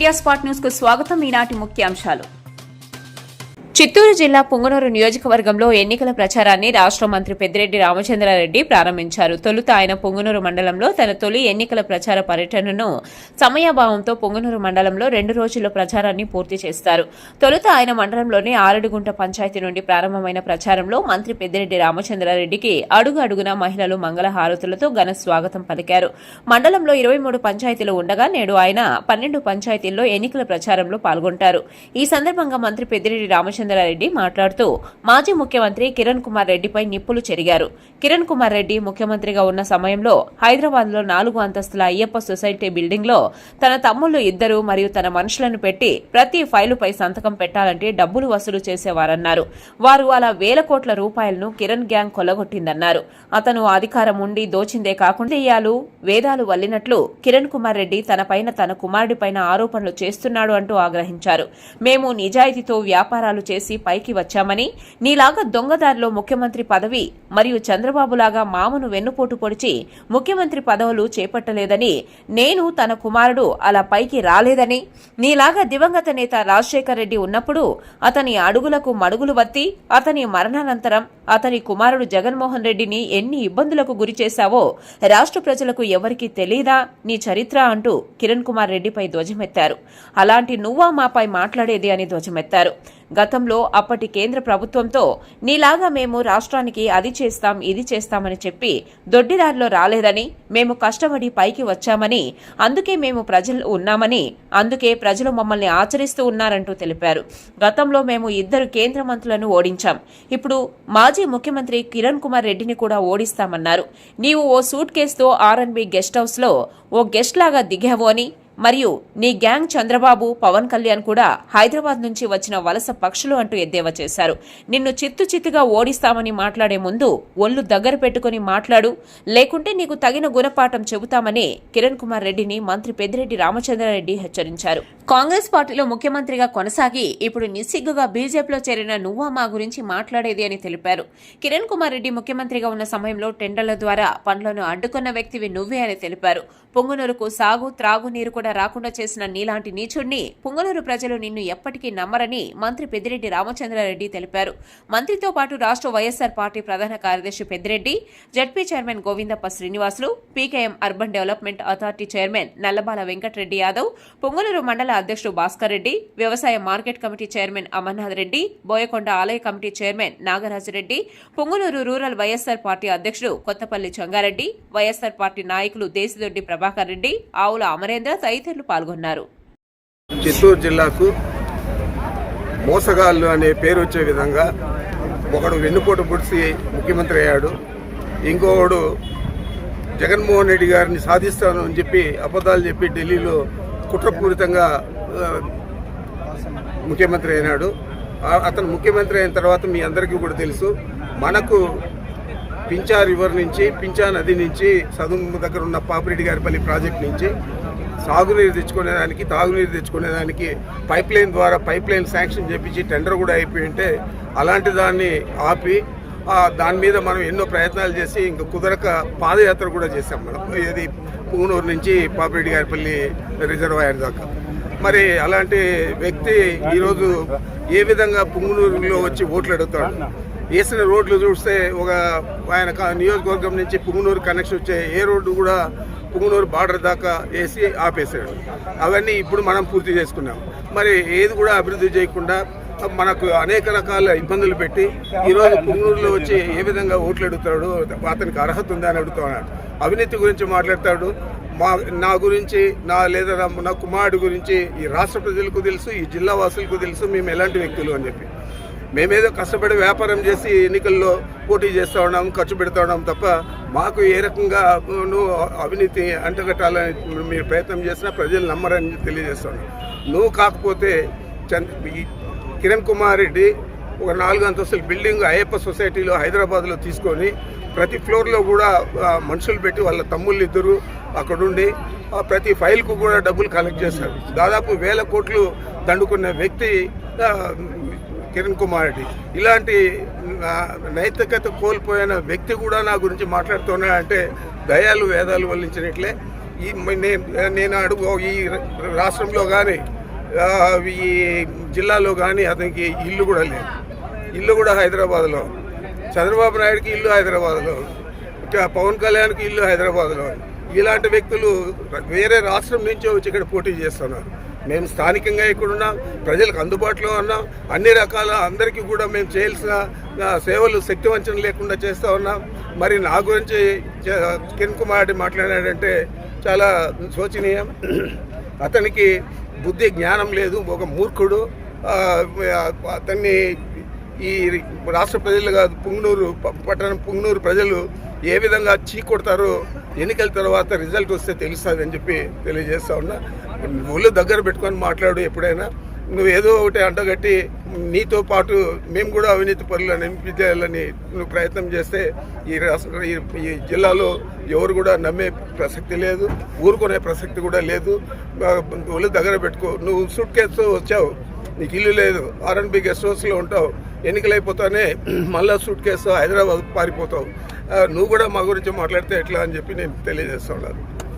Media spot న్యూస్కు స్వాగతం. ఈనాటి ముఖ్యాంశాలు. చిత్తూరు జిల్లా పుంగనూరు నియోజకవర్గంలో ఎన్నికల ప్రచారాన్ని రాష్ట్ర మంత్రి పెద్దిరెడ్డి రామచంద్రారెడ్డి ప్రారంభించారు. తొలుత ఆయన పుంగనూరు మండలంలో తన తొలి ఎన్నికల ప్రచార పర్యటనను సమయాభావంతో పుంగనూరు మండలంలో రెండు రోజుల ప్రచారాన్ని పూర్తి చేస్తారు. తొలుత ఆయన మండలంలోని ఆరడుగుంట పంచాయతీ నుండి ప్రారంభమైన ప్రచారంలో మంత్రి పెద్దిరెడ్డి రామచంద్రారెడ్డికి అడుగు అడుగున మహిళలు మంగళ హారతులతో ఘన స్వాగతం పలికారు. మండలంలో ఇరవై మూడు పంచాయతీలు ఉండగా నేడు ఆయన పన్నెండు పంచాయతీల్లో ఎన్నికల ప్రచారంలో పాల్గొంటారు. ఈ సందర్భంగా మంత్రి పెద్దిరెడ్డి రామచంద్ర రామచంద్రారెడ్డి మాట్లాడుతూ మాజీ ముఖ్యమంత్రి కిరణ్ కుమార్ రెడ్డిపై నిప్పులు చెరిగారు. కిరణ్ కుమార్ రెడ్డి ముఖ్యమంత్రిగా ఉన్న సమయంలో హైదరాబాద్లో నాలుగు అంతస్తుల అయ్యప్ప సొసైటీ బిల్డింగ్లో తన తమ్ముళ్ళు ఇద్దరు మరియు తన మనుషులను పెట్టి ప్రతి ఫైలుపై సంతకం పెట్టాలంటే డబ్బులు వసూలు చేసేవారన్నారు. వారు అలా వేల కోట్ల రూపాయలను కిరణ్ గ్యాంగ్ కొల్లగొట్టిందన్నారు. అతను అధికారం ఉండి దోచిందే కాకుండా వేదాలు వల్లినట్లు కిరణ్ కుమార్ రెడ్డి తనపైన తన కుమారుడిపైన ఆరోపణలు చేస్తున్నాడు అంటూ ఆగ్రహించారు. మేము నిజాయితీతో వ్యాపారాలు చేసి పైకి వచ్చామని నీలాగా దొంగదారిలో ముఖ్యమంత్రి పదవి మరియు చంద్రబాబులాగా మామను వెన్నుపోటు పొడిచి ముఖ్యమంత్రి పదవులు చేపట్టలేదని నేను తన కుమారుడు అలా పైకి రాలేదని నీలాగా దివంగత నేత రాజశేఖర్ రెడ్డి ఉన్నప్పుడు అతని అడుగులకు మడుగులు వత్తి అతని మరణానంతరం అతని కుమారుడు జగన్మోహన్ రెడ్డిని ఎన్ని ఇబ్బందులకు గురి చేశావో రాష్ట్ర ప్రజలకు ఎవరికీ తెలీదా? నీ చరిత్ర అంటూ కిరణ్ కుమార్ రెడ్డిపై ధ్వజమెత్తారు. అలాంటి నువ్వా మాపై మాట్లాడేది అని ధ్వజమెత్తారు. గతంలో అప్పటి కేంద్ర ప్రభుత్వంతో నీలాగా మేము రాష్ట్రానికి అది చేస్తాం ఇది చేస్తామని చెప్పి దొడ్డిదారిలో రాలేదని మేము కష్టపడి పైకి వచ్చామని అందుకే మేము ప్రజలు ఉన్నామని అందుకే ప్రజలు మమ్మల్ని ఆచరిస్తూ ఉన్నారంటూ తెలిపారు. గతంలో మేము ఇద్దరు కేంద్ర మంత్రులను ఓడించాం. ఇప్పుడు మాజీ ముఖ్యమంత్రి కిరణ్ కుమార్ రెడ్డిని కూడా ఓడిస్తామన్నారు. నీవు ఓ సూట్ కేసుతో ఆర్ఎన్బి గెస్ట్ హౌస్లో ఓ గెస్ట్ లాగా దిగావు అని మరియు నీ గ్యాంగ్ చంద్రబాబు పవన్ కళ్యాణ్ కూడా హైదరాబాద్ నుంచి వచ్చిన వలస పక్షులు అంటూ ఎద్దేవా చేశారు. నిన్ను చిత్తు చిత్తుగా ఓడిస్తామని మాట్లాడే ముందు ఒళ్ళు దగ్గర పెట్టుకుని మాట్లాడు. లేకుంటే నీకు తగిన గుణపాఠం చెబుతామని కిరణ్ కుమార్ రెడ్డిని మంత్రి పెద్దిరెడ్డి రామచంద్రారెడ్డి హెచ్చరించారు. కాంగ్రెస్ పార్టీలో ముఖ్యమంత్రిగా కొనసాగి ఇప్పుడు నిస్సిగ్గుగా బీజేపీలో చేరిన నువ్వా మా గురించి మాట్లాడేది అని తెలిపారు. కిరణ్ కుమార్ రెడ్డి ముఖ్యమంత్రిగా ఉన్న సమయంలో టెండర్ల ద్వారా పనులను అడ్డుకున్న వ్యక్తివి నువ్వే అని తెలిపారు. పొంగునూరుకు సాగు త్రాగునీరు కూడా రాకుండా చేసిన నీలాంటి నీచుడిని పొంగునూరు ప్రజలు నిన్ను ఎప్పటికీ నమ్మరని మంత్రి పెద్దిరెడ్డి రామచంద్రారెడ్డి తెలిపారు. మంత్రితో పాటు రాష్ట్ర వైఎస్సార్ పార్టీ ప్రధాన కార్యదర్శి Peddireddy ZP chairman Govindappa Srinivasulu PKM urban development authority chairman Nallabala Venkatareddy Yadav Pongunuru మండల అధ్యక్షుడు భాస్కర్ రెడ్డి వ్యవసాయ market committee chairman Amarnath Reddy Boyakonda ఆలయ committee chairman Nagarajareddy Pongunuru rural YSR party అధ్యక్షుడు కొత్తపల్లి చంగారెడ్డి వైఎస్సార్ పార్టీ నాయకులు దేశదొడ్డి ప్రభాకర్ రెడ్డి ఆవుల అమరేంద్ర తదితరులు పాల్గొన్నారు. చిత్తూరు జిల్లాకు మోసగాళ్ళు అనే పేరు వచ్చే విధంగా ఒకడు వెన్నుపోటు పొడిచి ముఖ్యమంత్రి అయ్యాడు. ఇంకొకడు జగన్మోహన్ రెడ్డి గారిని సాధిస్తాను అని చెప్పి అబద్ధాలు చెప్పి ఢిల్లీలో కుట్రపూరితంగా ముఖ్యమంత్రి అయినాడు. అతను ముఖ్యమంత్రి అయిన తర్వాత మీ అందరికీ కూడా తెలుసు. మనకు పించా రివర్ నుంచి పించా నది నుంచి సదుము దగ్గర ఉన్న పాపిరెడ్డి గారిపల్లి ప్రాజెక్ట్ నుంచి సాగునీరు తెచ్చుకునేదానికి తాగునీరు తెచ్చుకునేదానికి పైప్ లైన్ ద్వారా పైప్ లైన్ శాంక్షన్ చేపించి టెండర్ కూడా అయిపోయి ఉంటే అలాంటి దాన్ని ఆపి దాని మీద మనం ఎన్నో ప్రయత్నాలు చేసి ఇంకా కుదరక పాదయాత్ర కూడా చేశాం మనం. ఇది పూనూరు నుంచి పాపిరెడ్డి గారిపల్లి రిజర్వాయర్ దాకా. మరి అలాంటి వ్యక్తి ఈరోజు ఏ విధంగా పుంగునూరులో వచ్చి ఓట్లు అడుగుతాడు? వేసిన రోడ్లు చూస్తే ఒక ఆయన నియోజకవర్గం నుంచి పుంగునూరు కనెక్షన్ వచ్చే ఏ రోడ్డు కూడా పుంగునూరు బార్డర్ దాకా వేసి ఆపేశాడు. అవన్నీ ఇప్పుడు మనం పూర్తి చేసుకున్నాం. మరి ఏది కూడా అభివృద్ధి చేయకుండా మనకు అనేక రకాల ఇబ్బందులు పెట్టి ఈరోజు పుంగనూరులో వచ్చి ఏ విధంగా ఓట్లు అడుగుతాడు అతనికి అర్హత ఉందా అని అడుగుతున్నాడు అవినీతి గురించి మాట్లాడతాడు. మా నా గురించి నా లేదా నా కుమారుడు గురించి ఈ రాష్ట్ర ప్రజలకు తెలుసు ఈ జిల్లా వాసులకు తెలుసు మేము ఎలాంటి వ్యక్తులు అని చెప్పి. మేమేదో కష్టపడి వ్యాపారం చేసి ఎన్నికల్లో పోటీ చేస్తూ ఉన్నాం ఖర్చు పెడతా ఉన్నాం తప్ప మాకు ఏ రకంగా నువ్వు అవినీతి అంటగట్టాలని మీరు ప్రయత్నం చేసినా ప్రజలు నమ్మరని తెలియజేస్తున్నాను నువ్వు కాకపోతే కిరణ్ కుమార్ రెడ్డి ఒక నాలుగు అంతస్తుల బిల్డింగ్ అయ్యప్ప సొసైటీలో హైదరాబాద్లో తీసుకొని ప్రతి ఫ్లోర్లో కూడా మనుషులు పెట్టి వాళ్ళ తమ్ముళ్ళు ఇద్దరు అక్కడుండి ప్రతి ఫైల్కు కూడా డబ్బులు కలెక్ట్ చేశారు. దాదాపు వేల కోట్లు దండుకున్న వ్యక్తి కిరణ్ కుమార్ రెడ్డి. ఇలాంటి నైతికత కోల్పోయిన వ్యక్తి కూడా నా గురించి మాట్లాడుతున్నా అంటే దయాలు వేదాలు వల్లించినట్లే. ఈ నేను అడుగు ఈ రాష్ట్రంలో కానీ ఈ జిల్లాలో కానీ అతనికి ఇల్లు కూడా లేదు. ఇల్లు కూడా హైదరాబాద్లో. చంద్రబాబు నాయుడుకి ఇల్లు హైదరాబాద్లో. పవన్ కళ్యాణ్కి ఇల్లు హైదరాబాద్లో. ఇలాంటి వ్యక్తులు వేరే రాష్ట్రం నుంచే వచ్చి ఇక్కడ పోటీ చేస్తున్నారు. మేము స్థానికంగా ఇక్కడ ఉన్నాం ప్రజలకు అందుబాటులో ఉన్నాం అన్ని రకాల అందరికీ కూడా మేము చేయాల్సిన సేవలు శక్తివంచన లేకుండా చేస్తూ ఉన్నాం. మరి నా గురించి కిరణ్ కుమార్ రెడ్డి మాట్లాడాడంటే చాలా శోచనీయం. అతనికి బుద్ధి జ్ఞానం లేదు ఒక మూర్ఖుడు. అతన్ని ఈ రాష్ట్ర ప్రజలు కాదు పుంగనూరు పట్టణం పుంగనూరు ప్రజలు ఏ విధంగా చీకొడతారో ఎన్నికల తర్వాత రిజల్ట్ వస్తే తెలుస్తుంది అని చెప్పి తెలియజేస్తా ఉన్నా. ఒళ్ళు దగ్గర పెట్టుకొని మాట్లాడు ఎప్పుడైనా. నువ్వు ఏదో ఒకటి అంటగట్టి నీతో పాటు మేము కూడా అవినీతి పనులు నింపించాలని నువ్వు ప్రయత్నం చేస్తే ఈ రాష్ట్ర ఈ- జిల్లాలో ఎవరు కూడా నమ్మే ప్రసక్తి లేదు ఊరుకునే ప్రసక్తి కూడా లేదు. ఒళ్ళు దగ్గర పెట్టుకో. నువ్వు సూట్ కేసుతో వచ్చావు. నీకు ఇల్లు లేదు. ఆర్ఎన్బి గెస్ట్ హౌస్లో ఉంటావు. ఎన్నికలైపోతానే మళ్ళీ మళ్ళా సూట్ కేసు హైదరాబాద్ పారిపోతావు. నువ్వు కూడా మా గురించి మాట్లాడితే ఎట్లా అని చెప్పి నేను తెలియజేస్తా ఉన్నాను.